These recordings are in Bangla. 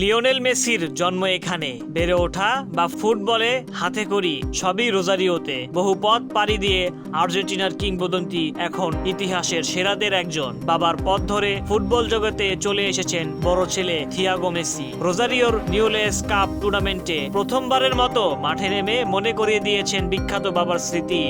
লিওনেল মেসির জন্ম এখানে। বেড়ে ওঠা বা ফুটবলে হাতে করি সবই রোজারিওতে। বহু পথ পাড়ি দিয়ে আর্জেন্টিনার কিংবদন্তি এখন ইতিহাসের সেরাদের একজন। বাবার পথ ধরে ফুটবল জগতে চলে এসেছেন বড় ছেলে থিয়াগো মেসি। রোজারিওর নিউলেস কাপ টুর্নামেন্টে প্রথমবারের মতো মাঠে নেমে মনে করিয়ে দিয়েছেন বিখ্যাত বাবার স্মৃতি।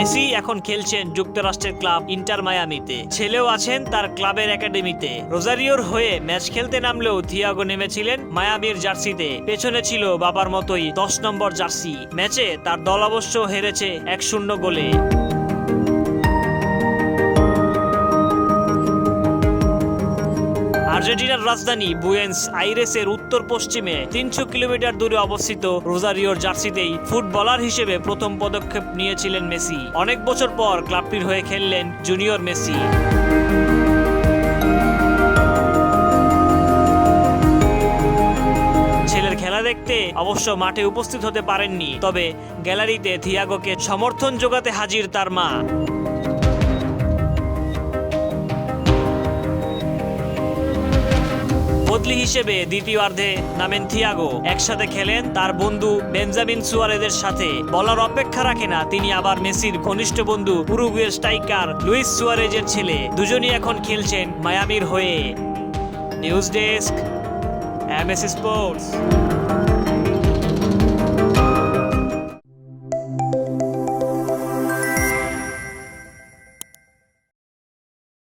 মেসি এখন খেলছেন যুক্তরাষ্ট্রের ক্লাব ইন্টার মায়ামিতে। ছেলেও আছেন তার ক্লাবের একাডেমিতে। রোজারিওর হয়ে ম্যাচ খেলতে নামলেও থিয়াগো নেমেছিলেন মায়ামির জার্সিতে। পেছনে ছিল বাবার মতোই দশ নম্বর জার্সি। ম্যাচে তার দল অবশ্য হেরেছে এক শূন্য গোলে। আর্জেন্টিনার রাজধানী বুয়েন্স আইরেসের উত্তর পশ্চিমে তিনশো কিলোমিটার দূরে অবস্থিত রোজারিওর জার্সিতেই ফুটবলার হিসেবে প্রথম পদক্ষেপ নিয়েছিলেন মেসি। অনেক বছর পর ক্লাবটির হয়ে খেললেন জুনিয়র মেসি। ছেলের খেলা দেখতে অবশ্য মাঠে উপস্থিত হতে পারেননি, তবে গ্যালারিতে থিয়াগোকে সমর্থন যোগাতে হাজির তার মা। বদলি হিসেবে দ্বিতীয়ার্ধে নামেন থিয়াগো। একসাথে খেলেন তার বন্ধু বেঞ্জামিন সুয়ারেদের সাথে। বলার অপেক্ষা রাখে না, তিনি আবার মেসির ঘনিষ্ঠ বন্ধু উরুগুয়ের স্ট্রাইকার লুইস সুয়ারেজের ছেলে। দুজনই এখন খেলছেন মায়ামির হয়ে। News desk, M S sports.